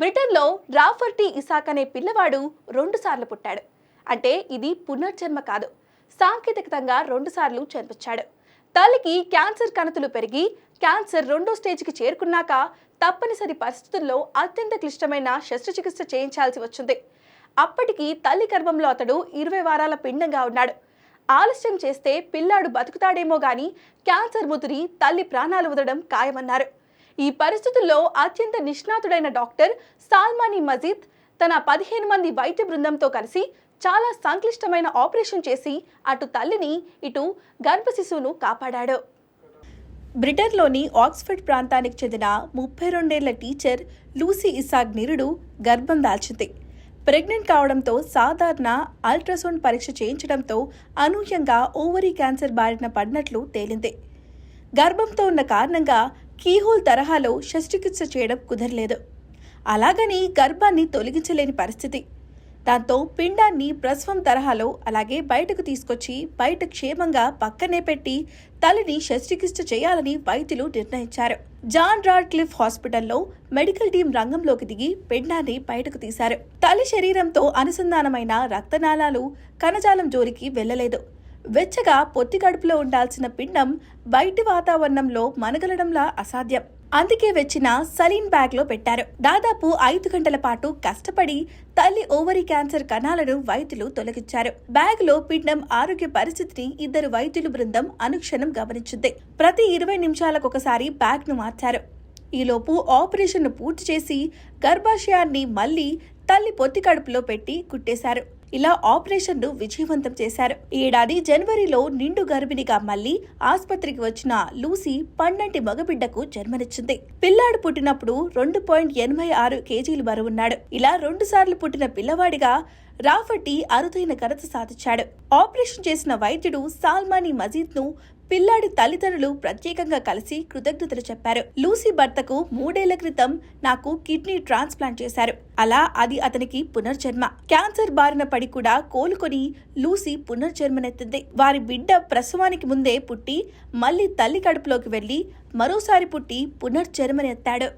బ్రిటన్లో రాఫర్టీ ఇసాక్ అనే పిల్లవాడు రెండుసార్లు పుట్టాడు. అంటే ఇది పునర్జన్మ కాదు. సాంకేతికతంగా రెండుసార్లు జన్మించాడు. తల్లికి క్యాన్సర్ కణతులు పెరిగి క్యాన్సర్ రెండో స్టేజ్కి చేరుకున్నాక తప్పనిసరి పరిస్థితుల్లో అత్యంత క్లిష్టమైన శస్త్రచికిత్స చేయించాల్సి వచ్చింది. అప్పటికి తల్లి గర్భంలో అతడు ఇరవై వారాల పిండంగా ఉన్నాడు. ఆలస్యం చేస్తే పిల్లాడు బతుకుతాడేమో గాని క్యాన్సర్ ముదిరి తల్లి ప్రాణాలు వదలడం ఖాయమన్నారు. ఈ పరిస్థితుల్లో అత్యంత నిష్ణాతుడైన డాక్టర్ సాల్మానీ మజీద్ తన పదిహేను మంది వైద్య బృందంతో కలిసి చాలా సంక్లిష్టమైన ఆపరేషన్ చేసి అటు తల్లిని ఇటు గర్భ శిశువును కాపాడాడు. బ్రిటన్లోని ఆక్స్ఫర్డ్ ప్రాంతానికి చెందిన ముప్పై రెండేళ్ళ టీచర్ లూసీ ఇసాగ్ నిరుడు గర్భం దాల్చింది. ప్రెగ్నెంట్ కావడంతో సాధారణ అల్ట్రాసౌండ్ పరీక్ష చేయించడంతో అనూహ్యంగా ఓవరీ క్యాన్సర్ బారిన పడినట్లు తేలింది. గర్భంతో ఉన్న కారణంగా కీహోల్ తరహాలో శస్త్రచికిత్స చేయడం కుదరలేదు. అలాగని గర్భాన్ని తొలగించలేని పరిస్థితి. దాంతో పిండాన్ని ప్రసవం తరహాలో అలాగే బయటకు తీసుకొచ్చి బయట క్షేమంగా పక్కనే పెట్టి తల్లిని శస్త్రచికిత్స చేయాలని వైద్యులు నిర్ణయించారు. జాన్ రాడ్ క్లిఫ్ హాస్పిటల్లో మెడికల్ టీం రంగంలోకి దిగి పిండాన్ని బయటకు తీశారు. తల్లి శరీరంతో అనుసంధానమైన రక్తనాళాలు కణజాలం జోలికి వెళ్ళలేదు వెచ్చగా పొత్తి కడుపులో ఉండాల్సిన పిండం బయటి వాతావరణంలో మనగలడంలా అసాధ్యం. అందుకే వెచ్చిన సలీన్ బ్యాగ్లో పెట్టారు. దాదాపు ఐదు గంటల పాటు కష్టపడి తల్లి ఓవరి క్యాన్సర్ కణాలను వైద్యులు తొలగించారు. బ్యాగ్లో పిండం ఆరోగ్య పరిస్థితిని ఇద్దరు వైద్యులు బృందం అనుక్షణం గమనించింది. ప్రతి ఇరవై నిమిషాలకొకసారి బ్యాగ్ను మార్చారు. ఈలోపు ఆపరేషన్ను పూర్తి చేసి గర్భాశయాన్ని మళ్ళీ తల్లి పొత్తి కడుపులో పెట్టి కుట్టేశారు. ఇలా ఆపరేషన్ను విజయవంతం చేశారు. ఈ ఏడాది జనవరిలో నిండు గర్భిణిగా మళ్ళీ ఆసుపత్రికి వచ్చిన లూసీ పన్నెంటి మగబిడ్డకు జన్మనిచ్చింది. పిల్లాడు పుట్టినప్పుడు రెండు పాయింట్ ఎనభై ఆరు కేజీలు బరువున్నాడు ఇలా రెండు సార్లు పుట్టిన పిల్లవాడిగా రాఫట్టి అరుదైన ఘనత సాధించాడు. ఆపరేషన్ చేసిన వైద్యుడు సాల్మానీ మజీద్ను పిల్లాడి తల్లిదండ్రులు ప్రత్యేకంగా కలిసి కృతజ్ఞతలు చెప్పారు. లూసీ భర్తకు మూడేళ్ళ క్రితం నాకు కిడ్నీ ట్రాన్స్ప్లాంట్ చేశారు. అలా అది అతనికి పునర్జన్మ. క్యాన్సర్ బారిన పడి కూడా కోలుకొని లూసీ పునర్జన్మనెత్తింది. వారి బిడ్డ ప్రసవానికి ముందే పుట్టి మళ్ళీ తల్లి కడుపులోకి వెళ్ళి మరోసారి పుట్టి పునర్జన్మనెత్తాడు.